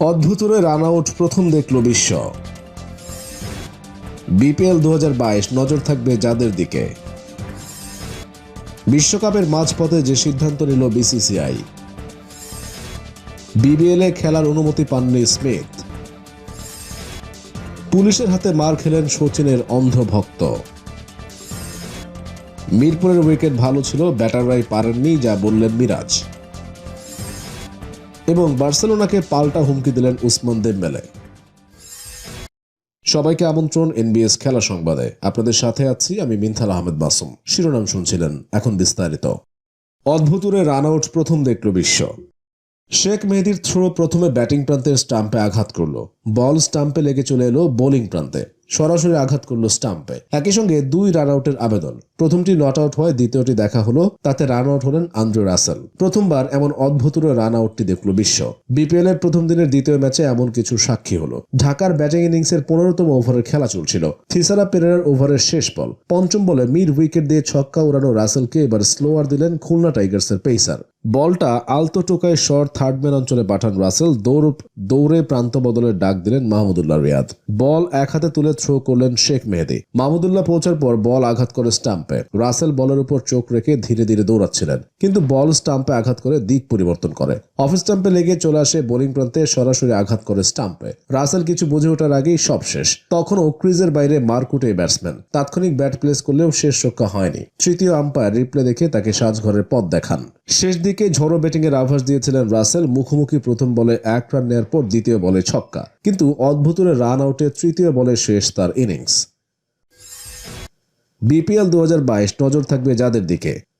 অদ্ভুতরে run out প্রথম দেখল বিশ্ব। বিপিএল দু হাজার বাইশ নজর থাকবে যাদের দিকে। বিশ্বকাপের মাঝপথে যে সিদ্ধান্ত নিল বিসিসিআই। বিবিএলে খেলার অনুমতি পাননি স্মিথ। পুলিশের হাতে মার খেলেন সচিনের অন্ধ ভক্ত। মিরপুরের উইকেট ভালো ছিল, ব্যাটাররাই পারেননি, যা বললেন মিরাজ। এবং বার্সেলোনাকে পাল্টা হুমকি দিলেন উসমান দেম্বেলে সবাইকে আমন্ত্রণ এনবিএস খেলা সংবাদে। আপনাদের সাথে আছি আমি মিনথাল আহমেদ মাসুম। শিরোনাম শুনছিলেন এখন বিস্তারিত। অদ্ভুতুরে রান আউট প্রথম দেখল বিশ্ব। শেখ মেহেদির থ্রো প্রথমে ব্যাটিং প্রান্তের স্টাম্পে আঘাত করল। বল স্টাম্পে লেগে চলে এলো বোলিং প্রান্তে। সরাসরি আঘাত করল স্টাম্পে। একই সঙ্গে দুই রান আউটের আবেদন। প্রথমটি নট আউট হয়, দ্বিতীয়টি দেখা হলো, তাতে রান আউট হলেন আন্দ্রে রাসেল। প্রথমবার এমন অদ্ভুতুর রান আউটটি দেখল বিশ্ব। বিপিএল এর প্রথম দিনের দ্বিতীয় ম্যাচে এমন কিছু সাক্ষী হলো। ঢাকার ব্যাটিং ইনিংসের পনেরোতম ওভারের খেলা চলছিল। থিসারা পেরেরার ওভারের শেষ বল। পঞ্চম বলে মিড উইকেট দিয়ে ছক্কা উড়ানো রাসেলকে এবার স্লোয়ার দিলেন খুলনা টাইগার্সের পেসার বলটা আলতো টোকায় শর্ট থার্ডম্যান অঞ্চলে পাঠান রাসেল, দৌড়, দৌড়ে প্রান্ত বদলের ডাক দিলেন মাহমুদুল্লাহ রিয়াদ। বল এক হাতে তুলে থ্রো করলেন শেখ মেহেদি। মাহমুদুল্লাহ পৌঁছার পর বল আঘাত করে স্টাম্পে। রাসেল বলের উপর চোখ রেখে ধীরে ধীরে দৌড়াচ্ছিলেন। কিন্তু বল স্টাম্পে আঘাত করে দিক পরিবর্তন করে। অফ স্টাম্পে লেগে চলে আসে বোলিং প্রান্তে সরাসরি আঘাত করে স্টাম্পে। রাসেল কিছু বুঝে ওঠার আগেই সব শেষ। তখন ক্রিজের বাইরে মারকুটে ব্যাটসম্যান। তাৎক্ষণিক ব্যাট প্লেস করলেও শেষ রক্ষা হয়নি। তৃতীয় আম্পায়ার রিপ্লে দেখে তাকে সাজঘরের পথ দেখান। শেষ দিকে ঝড়ো ব্যাটিং এর আভাস দিয়েছিলেন রাসেল। মুখোমুখি প্রথম বলে এক রান নেওয়ার পর দ্বিতীয় বলে ছক্কা। কিন্তু অদ্ভুতরে রান আউটে তৃতীয় বলে শেষ তার ইনিংস বিপিএল দু হাজার বাইশ, নজর থাকবে যাদের দিকে।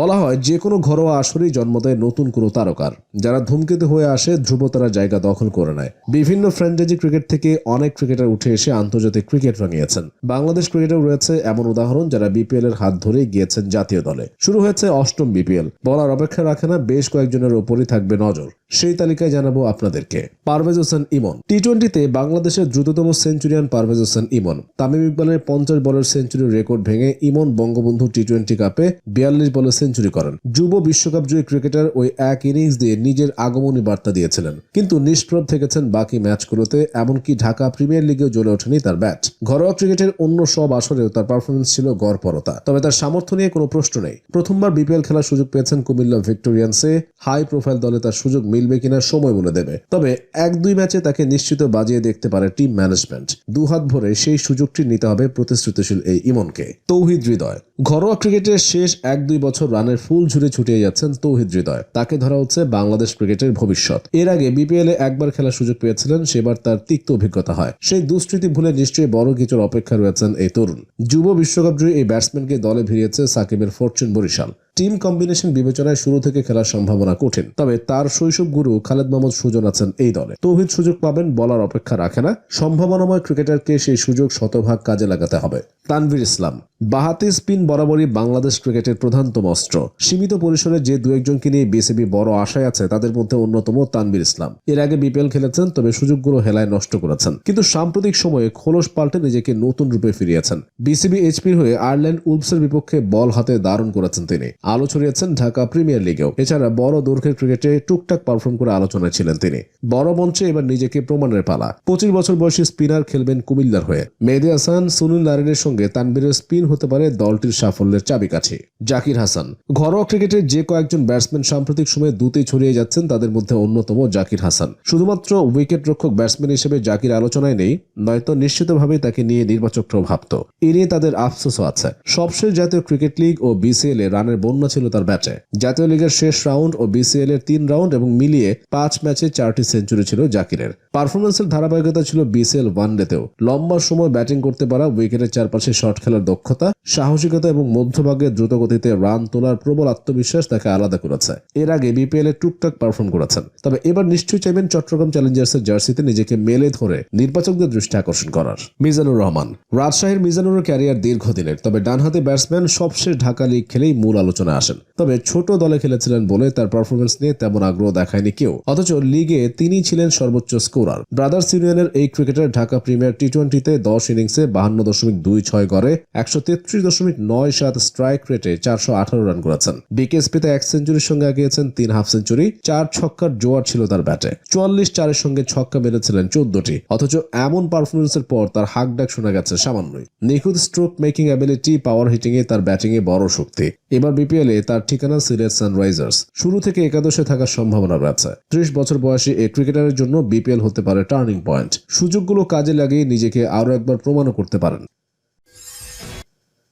বলা হয় যে কোনো ঘরোয়া আসরেই জন্ম দেয় নতুন কোনো তারকার, যারা ধূমকেতু হয়ে আসে ধ্রুব তারা জায়গা দখল করে নেয়। বিভিন্ন ফ্র্যাঞ্চাইজি ক্রিকেট থেকে অনেক ক্রিকেটার উঠে এসে আন্তর্জাতিক ক্রিকেট রাঙিয়েছেন বাংলাদেশ ক্রিকেটেও রয়েছে এমন উদাহরণ, যারা বিপিএল এর হাত ধরেই গিয়েছেন জাতীয় দলে। শুরু হয়েছে অষ্টম বিপিএল। বলার অপেক্ষা রাখে না, বেশ কয়েকজনের ওপরই থাকবে নজর। সেই তালিকায় জানাব আপনাদেরকে। পারভেজ হোসেন ইমন। টি টোয়েন্টিতে বাংলাদেশের দ্রুততম সেঞ্চুরিয়ান পারভেজ হোসেন ইমন। তামিম ইকবালের পঞ্চাশ বলের সেঞ্চুরির রেকর্ড ভেঙে ইমন বঙ্গবন্ধু টি টোয়েন্টি কাপে বিয়াল্লিশ বলে সেঞ্চুরি করেন। যুব বিশ্বকাপ জয়ী ক্রিকেটার ওই এক ইনিংস দিয়ে নিজের আগমনী বার্তা দিয়েছিলেন। কিন্তু নিষ্প্রভ থেকেছেন বাকি ম্যাচগুলোতে, এমনকি ঢাকা প্রিমিয়ার লিগেও জ্বলে ওঠেনি তার ব্যাট। ঘরোয়া ক্রিকেটের অন্য সব আসরেও তার পারফরমেন্স ছিল গড়পরতা। তবে তার সামর্থ্য নিয়ে কোনো প্রশ্ন নেই। প্রথমবার বিপিএল খেলার সুযোগ পেয়েছেন কুমিল্লা ভিক্টোরিয়ান্সে। হাই প্রোফাইল দলে তার সুযোগ মিলবে কিনা সময় বলে দেবে। তবে এক দুই ম্যাচে তাকে নিশ্চিত বাজিয়ে দেখতে পারে টিম ম্যানেজমেন্ট। দুহাত ভরে সেই সুযোগটি নিতে হবে প্রতিশ্রুতিশীল এই ইমনকে। তৌহিদ হৃদয়। ঘরোয়া ক্রিকেটের শেষ এক দুই বছর রানের ফুল ঝুড়ে ছুটিয়ে যাচ্ছেন তৌহিদ হৃদয়। তাকে ধরা হচ্ছে বাংলাদেশ ক্রিকেটের ভবিষ্যৎ। এর আগে বিপিএল এ একবার খেলার সুযোগ পেয়েছিলেন, সেবার তার তিক্ত অভিজ্ঞতা হয়। সেই দুষ্কৃতি ভুলে নিশ্চয়ই বড় কিছুর অপেক্ষা রয়েছেন এই তরুণ। যুব বিশ্বকাপ জয়ী এই ব্যাটসম্যানকে দলে ভিড়িয়েছে সাকিবের ফরচুন বরিশাল। টিম কম্বিনেশন বিবেচনায় শুরু থেকে খেলার সম্ভাবনা কঠিন। তবে তার শৈশব গুরু খালেদ মোহাম্মদ সুজন আছেন এই দলে। তৌহিদ সুযোগ পাবেন বলার অপেক্ষা রাখে না। সম্ভাবনাময় ক্রিকেটারকে সেই সুযোগ শতভাগ কাজে লাগাতে হবে। তানভীর ইসলাম, বাহাতি স্পিন বরাবরই বাংলাদেশ ক্রিকেটের প্রধানতম অস্ত্র। সীমিত পরিসরে যে দু একজনকে নিয়ে বিসিবি বড় আশায় আছে, তাদের মধ্যে অন্যতম তানভীর ইসলাম। এর আগে বিপিএল খেলেছেন, তবে সুযোগগুলো হেলায় নষ্ট করেছেন। কিন্তু সাম্প্রতিক সময়ে খোলস পাল্টে নিজেকে নতুন রূপে ফিরিয়েছেন। বিসিবি এইচপির হয়ে আয়ারল্যান্ড উলফসের বিপক্ষে বল হাতে দারুণ করেছেন তিনি। আলো ছড়িয়েছেন ঢাকা প্রিমিয়ার লিগেও। এছাড়া বড় দৈর্ঘ্যের ক্রিকেটে টুকটাক পারফর্ম করে আলোচনায় ছিলেন তিনি। বড় মঞ্চে এবার নিজেকে প্রমাণের পালা। পঁচিশ বছর বয়সী স্পিনার খেলবেন কুমিল্লার হয়ে। মেহেদি হাসান, সুনীল নারিনের সঙ্গে তানবীরের স্পিন হতে পারে দলটির সাফল্যের চাবিকাঠি। জাকির হাসান। ঘরোয়া ক্রিকেটে যে কয়েকজন ব্যাটসম্যান সাম্প্রতিক সময়ে দুতেই ছড়িয়ে যাচ্ছেন, তাদের মধ্যে অন্যতম জাকির হাসান। শুধুমাত্র উইকেট রক্ষক ব্যাটসম্যান হিসেবে জাকির আলোচনায় নেই, নয়তো নিশ্চিতভাবে তাকে নিয়ে নির্বাচক ভাবত। এ নিয়ে তাদের আফসোসও আছে। সবশেষ জাতীয় ক্রিকেট লিগ ও বিসিএল এ রানের বন্যা ছিল তার ব্যাটে। জাতীয় লিগের শেষ রাউন্ড ও বিসিএল এর তিন রাউন্ড এবং মিলিয়ে পাঁচ ম্যাচে চারটি সেঞ্চুরি ছিল জাকিরের। পারফরমেন্সের ধারাবাহিকতা ছিল বিসিএল ওয়ানডেতেও লম্বা সময় ব্যাটিং করতে পারা উইকেটের চারপাশে শট খেলার দক্ষতা, সাহসিকতা এবং মধ্যভাগে দ্রুতগতিতে রান তোলার প্রবল আত্মবিশ্বাস তাকে আলাদা করেছে। এর আগে বিপিএল এ টুকটাক পারফর্ম করেছেন। তবে এবার নিশ্চয়ই চাইবেন চট্টগ্রাম চ্যালেঞ্জার্সের জার্সিতে নিজেকে মেলে ধরে নির্বাচকদের দৃষ্টি আকর্ষণ করার। মিজানুর রহমান। রাজশাহীর মিজানুরের ক্যারিয়ার দীর্ঘদিনের, তবে ডানহাতি ব্যাটসম্যান সবশেষ ঢাকা লিগ খেলেই মূল আলোচনা নির্বাচনে আসেন। তবে ছোট দলে খেলেছিলেন বলে তার পারফরমেন্স নিয়ে তেমন আগ্রহ দেখায়নি কেউ। অথচ লিগে তিনি ছিলেন সর্বোচ্চ স্কোরার ব্রাদার্স ইউনিয়নের এই ক্রিকেটার ঢাকা প্রিমিয়ার টি টোয়েন্টিতে দশ ইনিংসে বাহান্ন দশমিক দুই ছয় গড়ে একশো তেত্রিশ দশমিক নয় সাত স্ট্রাইক রেটে চারশো আঠারো রান করেছেন। বিকেএসপিতে এক সেঞ্চুরির সঙ্গে আগিয়েছেন তিন হাফ সেঞ্চুরি চার ছক্কার জোয়ার ছিল তার ব্যাটে। চুয়াল্লিশ চারের সঙ্গে ছক্কা মেরেছিলেন চোদ্দটি, অথচ এমন পারফরমেন্সের পর তার হাক ডাক শোনা গেছে সামান্যই। নিখুঁত stroke making ability power hitting এ তার ব্যাটিং এ বড় শক্তি। এবার বিপিএল এ তার ঠিকানা সিলেট সানরাইজার্স। শুরু থেকে একাদশে থাকার সম্ভাবনা রয়েছে। ত্রিশ বছর বয়সী এই ক্রিকেটারের জন্য বিপিএল হতে পারে টার্নিং পয়েন্ট। সুযোগগুলো কাজে লাগিয়ে নিজেকে আরও একবার প্রমাণও করতে পারেন।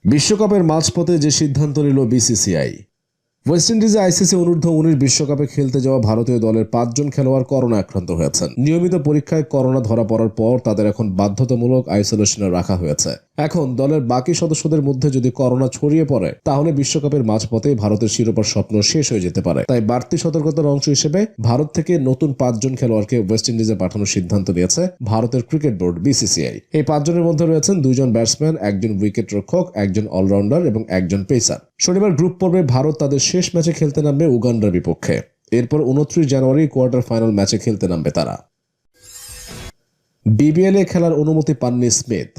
বিশ্বকাপের মাঝপথে যে সিদ্ধান্ত নিল বিসিসিআই। ওয়েস্ট ইন্ডিজে আইসিসি অনূর্ধ্ব উনিশ বিশ্বকাপে খেলতে যাওয়া ভারতীয় দলের পাঁচজন খেলোয়াড় করোনা আক্রান্ত হয়েছেন। নিয়মিত পরীক্ষায় করোনা ধরা পড়ার পর তাদের এখন বাধ্যতামূলক আইসোলেশনে রাখা হয়েছে। এখন দলের বাকি সদস্যদের মধ্যে যদি করোনা ছড়িয়ে পড়ে, তাহলে বিশ্বকাপের মাঝপথে ভারতের শিরোপার স্বপ্ন শেষ হয়ে যেতে পারে। তাই বাড়তি সতর্কতার অংশ হিসেবে ভারত থেকে নতুন পাঁচজন খেলোয়াড়কে ওয়েস্ট ইন্ডিজে পাঠানোর সিদ্ধান্ত নিয়েছে ভারতের ক্রিকেট বোর্ড বিসিসিআই। এই পাঁচজনের মধ্যে রয়েছেন দুইজন ব্যাটসম্যান, একজন উইকেট রক্ষক একজন অলরাউন্ডার এবং একজন পেসার। শনিবার গ্রুপ পর্বে ভারত তাদের শেষ ম্যাচে খেলতে নামবে উগান্ডার বিপক্ষে। এরপর উনত্রিশ জানুয়ারি কোয়ার্টার ফাইনাল ম্যাচে খেলতে নামবে তারা। বিবিএল খেলার অনুমতি পাননি স্মিথ।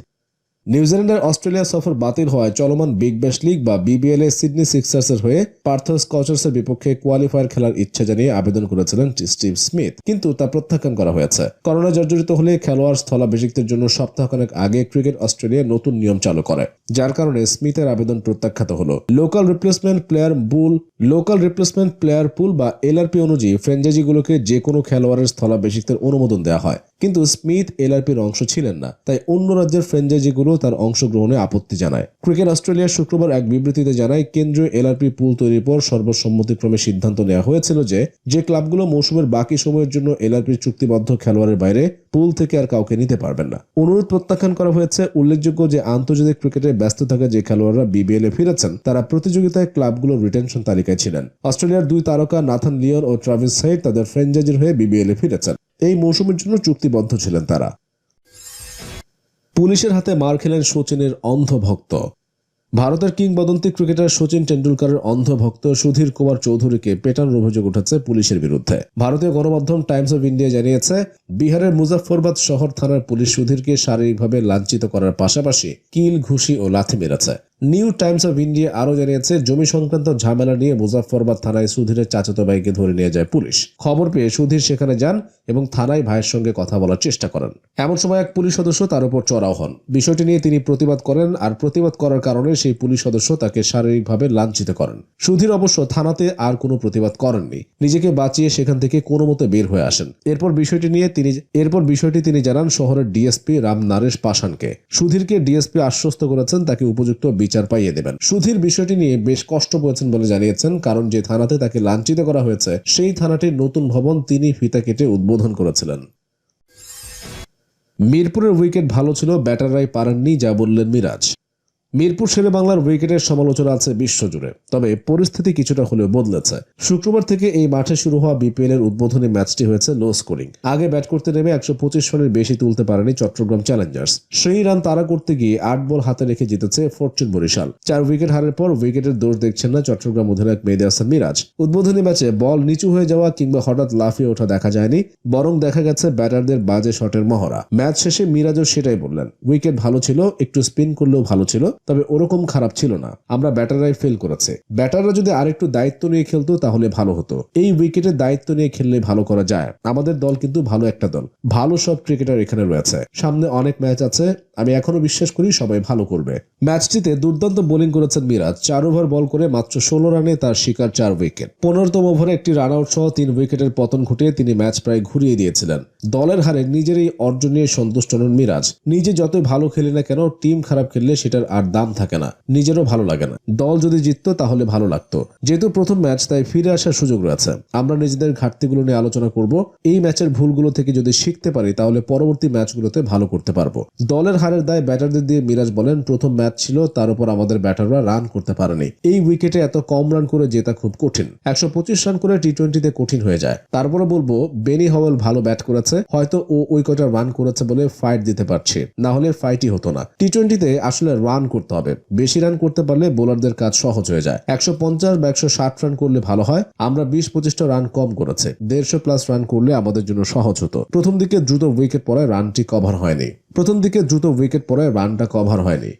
নিউজিল্যান্ডের অস্ট্রেলিয়া সফর বাতিল হওয়ায় চলমান বিগ ব্যাশ লিগ বা বিবিএল এ সিডনি সিক্সার্সের হয়ে পার্থ স্কচার্সের বিপক্ষে কোয়ালিফায়ার খেলার ইচ্ছা জানিয়ে আবেদন করেছিলেন স্টিভ স্মিথ। কিন্তু তা প্রত্যাখ্যান করা হয়েছে। করোনা জর্জরিত হলে খেলোয়াড় স্থলাভিষিক্তের জন্য সপ্তাহখানেক আগে ক্রিকেট অস্ট্রেলিয়া নতুন নিয়ম চালু করে, যার কারণে স্মিথের আবেদন প্রত্যাখ্যাত হলো। Local replacement player pool, local replacement player pool বা এলআরপি অনুযায়ী ফ্র্যাঞ্চাইজিগুলোকে যে কোনো খেলোয়াড়ের স্থলাভিষিক্তের অনুমোদন দেওয়া হয়। কিন্তু স্মিথ এলআরপির অংশ ছিলেন না, তাই অন্য রাজ্যের ফ্র্যাঞ্চাইজিগুলো তার অংশগ্রহণে আপত্তি জানায়। ক্রিকেট অস্ট্রেলিয়া শুক্রবার এক বিবৃতিতে জানায়, কেন্দ্রীয় এলআরপি পুল তৈরির পর সর্বসম্মতিক্রমে সিদ্ধান্ত নেওয়া হয়েছিল যে যে ক্লাবগুলো মৌসুমের বাকি সময়ের জন্য এলআরপির চুক্তিবদ্ধ খেলোয়াড়ের বাইরে, পুল থেকে আর কাউকে নিতে পারবেন না। অনুরোধ প্রত্যাখ্যান করা হয়েছে, উল্লেখযোগ্য যে আন্তর্জাতিক ক্রিকেটে ব্যস্ত থাকা যে খেলোয়াড়রা বিবিএল এ ফিরেছেন, তারা প্রতিযোগিতায় ক্লাবগুলোর রিটেনশন তালিকায় ছিলেন। অস্ট্রেলিয়ার দুই তারকা নাথান লিওন ও ট্রাভিস সাইড তাদের ফ্র্যাঞ্চাইজির হয়ে বিবিএল এ ফিরেছেন। এই মৌসুমের জন্য চুক্তিবদ্ধ ছিলেন তারা। পুলিশের হাতে মার খেলেন সচিনের অন্ধভক্ত। ভারতের কিংবদন্তি ক্রিকেটার সচিন টেন্ডুলকারের অন্ধভক্ত সুধীর কুমার চৌধুরীকে পেটানোর অভিযোগ উঠেছে পুলিশের বিরুদ্ধে। ভারতীয় গণমাধ্যম টাইমস অফ ইন্ডিয়া জানিয়েছে, বিহারের মুজাফফরবাদ শহর থানার পুলিশ সুধীরকে শারীরিকভাবে লাঞ্ছিত করার পাশাপাশি কিল, ঘুষি ও লাথি মেরেছে। নিউ টাইমস অফ ইন্ডিয়া আরও জানিয়েছে, জমি সংক্রান্ত ঝামেলা নিয়ে মুজাফফরবাদ থানায় সুধীরের চাচাতো ভাইকে ধরে নিয়ে যায় পুলিশ। খবর পেয়ে সুধীর সেখানে যান এবং থানায় ভাইয়ের সঙ্গে কথা বলার চেষ্টা করেন। এমন সময় এক পুলিশ সদস্য তার উপর চড়াও হন। বিষয়টি নিয়ে তিনি প্রতিবাদ করেন আর প্রতিবাদ করার কারণে সেই পুলিশ সদস্য তাকে শারীরিকভাবে লাঞ্ছিত করেন। সুধীর অবশ্য থানাতে আর কোনো প্রতিবাদ করেননি। নিজেকে বাঁচিয়ে সেখান থেকে কোনো মতো বের হয়ে আসেন। এরপর বিষয়টি নিয়ে তিনি, এরপর বিষয়টি তিনি জানান শহরের ডিএসপি রাম নারেশ পাশানকে। সুধীরকে ডিএসপি আশ্বস্ত করেছেন, তাকে উপযুক্ত বিচার পাইয়ে দেবেন। সুধীর বিষয়টি নিয়ে বেশ কষ্ট পেয়েছেন বলে জানিয়েছেন, কারণ যে থানাতে তাকে লাঞ্ছিত করা হয়েছে, সেই থানাটির নতুন ভবন তিনি ফিতা কেটে উদ্বোধন করেছিলেন। মিরপুরের উইকেট ভালো ছিল, ব্যাটাররাই পারেননি, যা বললেন মিরাজ। মিরপুর শেরে বাংলার উইকেটের সমালোচনা আছে বিশ্বজুড়ে, তবে পরিস্থিতি কিছুটা হলেও বদলেছে। শুক্রবার থেকে এই মাঠে শুরু হওয়া বিপিএল এর উদ্বোধনী ম্যাচটি হয়েছে লো স্কোরিং। আগে ব্যাট করতে নেমে একশো পঁচিশ রানের বেশি তুলতে পারেনি চট্টগ্রাম চ্যালেঞ্জার্স। সেই রান তারা করতে গিয়ে আট বল হাতে রেখে জিতেছে ফরচুন বরিশাল। চার উইকেট হারের পর উইকেটের দোষ দেখছেন না চট্টগ্রাম অধিনায়ক মেহেদি হাসান মিরাজ। উদ্বোধনী ম্যাচে বল নিচু হয়ে যাওয়া কিংবা হঠাৎ লাফিয়ে ওঠা দেখা যায়নি, বরং দেখা গেছে ব্যাটারদের বাজে শটের মহড়া। ম্যাচ শেষে মিরাজও সেটাই বললেন, উইকেট ভালো ছিল, একটু স্পিন করলেও ভালো ছিল তবে ওরকম খারাপ ছিল না। আমরা ব্যাটাররাই ফেল করেছে। ব্যাটাররা যদি আরেকটু দায়িত্ব নিয়ে খেলতো, তাহলে ভালো হতো। এই উইকেটের দায়িত্ব নিয়ে খেললে ভালো করা যায়। আমাদের দল কিন্তু ভালো একটা দল। ভালো সব ক্রিকেটার এখানে রয়েছে। সামনে অনেক ম্যাচ আছে। আমি এখনও বিশ্বাস করি সবাই ভালো করবে। ম্যাচটিতে দুর্দান্ত বোলিং করেছেন মিরাজ। চার ওভার বল করে মাত্র ষোলো রানে তার শিকার চার উইকেট পনেরোতম ওভারে একটি রান আউট সহ তিন উইকেটের পতন ঘটিয়ে তিনি ম্যাচ প্রায় ঘুরিয়ে দিয়েছিলেন। দলের হারে নিজের এই অর্জন নিয়ে সন্তুষ্ট নন মিরাজ। নিজে যতই ভালো খেলি না কেন টিম খারাপ খেললে সেটার আর দাম থাকে না, নিজেরও ভালো লাগে না। দল যদি জিততো, তাহলে ভালো লাগতো। যেহেতু প্রথম ম্যাচ, তাই ফিরে আসার সুযোগ রয়েছে। আমরা নিজেদের ঘাটতিগুলো নিয়ে আলোচনা করব। এই ম্যাচের ভুলগুলো থেকে যদি শিখতে পারি, তাহলে পরবর্তী ম্যাচগুলোতে ভালো করতে পারব। দলের হারের দায় ব্যাটারদের দিয়ে মিরাজ বলেন, প্রথম ম্যাচ ছিল, তার উপর আমাদের ব্যাটাররা রান করতে পারেনি। এই উইকেটে এত কম রান করে জেতা খুব কঠিন। একশো পঁচিশ রান করে টি টোয়েন্টিতে কঠিন হয়ে যায়। তারপরে বলব, বেনি হওয়েল ভালো ব্যাট করেছে, হয়তো ও ওই কটা রান করেছে বলে ফাইট দিতে পারছে। না হলে ফাইটই হতো না। টি টোয়েন্টিতে আসলে রান করতে করতে হবে। বেশি রান করতে পারলে বোলারদের কাজ সহজ হয়ে যায়। একশো পঞ্চাশ বা একশো ষাট রান করলে ভালো হয়। আমরা বিশ পঁচিশটা রান কম করেছে। দেড়শো প্লাস রান করলে আমাদের জন্য সহজ হতো। প্রথম দিকে দ্রুত উইকেট পরে রানটি কভার হয়নি। প্রথম দিকে দ্রুত উইকেট পরে রানটা কভার হয়নি।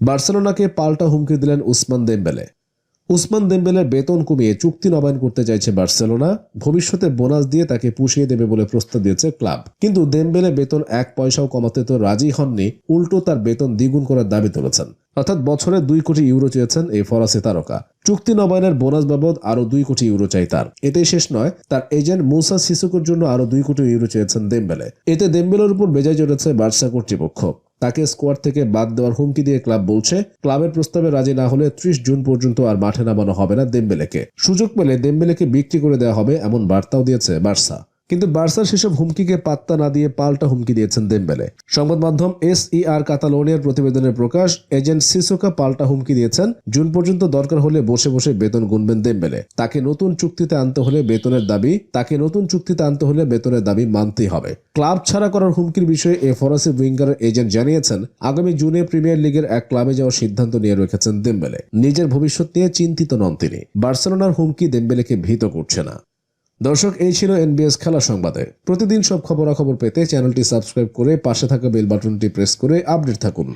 বার্সেলোনাকে পাল্টা হুমকি দিলেন উসমান দেমবেলে। উসমান দেমবেলের বেতন কমিয়ে চুক্তি নবায়ন করতে চাইছে বার্সেলোনা। ভবিষ্যতে বোনাস দিয়ে তাকে পুষিয়ে দেবে বলে প্রস্তাব দিয়েছে ক্লাব। কিন্তু দেমবেলে বেতন এক পয়সাও কমাতে তো রাজি হননি, উল্টো তার বেতন দ্বিগুণ করার দাবি তুলেছেন। অর্থাৎ বছরে দুই কোটি ইউরো চেয়েছেন এই ফরাসি তারকা। চুক্তি নবায়নের বোনাস বাবদ আরও দুই কোটি ইউরো চাই তার। এতেই শেষ নয়, তার এজেন্ট মুসা সিসুকুর জন্য আরও দুই কোটি ইউরো চেয়েছেন দেমবেলে। এতে দেমবেলের উপর বেজায় চড়েছে বার্সা কর্তৃপক্ষ। তাকে স্কোয়াড থেকে বাদ দেওয়ার হুমকি দিয়ে ক্লাব বলছে, ক্লাবের প্রস্তাবে রাজি না হলে ত্রিশ জুন পর্যন্ত আর মাঠে নামানো হবে না দেমবেলেকে। সুযোগ পেলে দেমবেলেকে বিক্রি করে দেওয়া হবে এমন বার্তাও দিয়েছে বার্সা। কিন্তু বার্সার সেসব হুমকিকে পাত্তা না দিয়ে পাল্টা হুমকি দিয়েছেন দেমবেলে। সংবাদ মাধ্যম এস ই আর কাতালোনিয়ার প্রতিবেদনের প্রকাশ, এজেন্ট সিসোকা পাল্টা হুমকি দিয়েছেন। জুন পর্যন্ত দরকার হলে বসে বসে বেতন গুনবেন দেমবেলে। তাকে নতুন চুক্তিতে আনতে হলে বেতনের দাবি, তাকে নতুন চুক্তিতে আনতে হলে বেতনের দাবি মানতেই হবে। ক্লাব ছাড়া করার হুমকির বিষয়ে এ ফরাসি উইঙ্গারের এজেন্ট জানিয়েছেন, আগামী জুনে প্রিমিয়ার লিগের এক ক্লাবে যাওয়ার সিদ্ধান্ত নিয়ে রেখেছেন দেমবেলে। নিজের ভবিষ্যৎ নিয়ে চিন্তিত নন তিনি। বার্সেলোনার হুমকি দেমবেলেকে ভীত করছে না। দর্শক, এই ছিল এনবিএস খেলা সংবাদে। প্রতিদিন সব খবরাখবর পেতে চ্যানেলটি সাবস্ক্রাইব করে পাশে থাকা বেল বাটনটি প্রেস করে আপডেট থাকুন।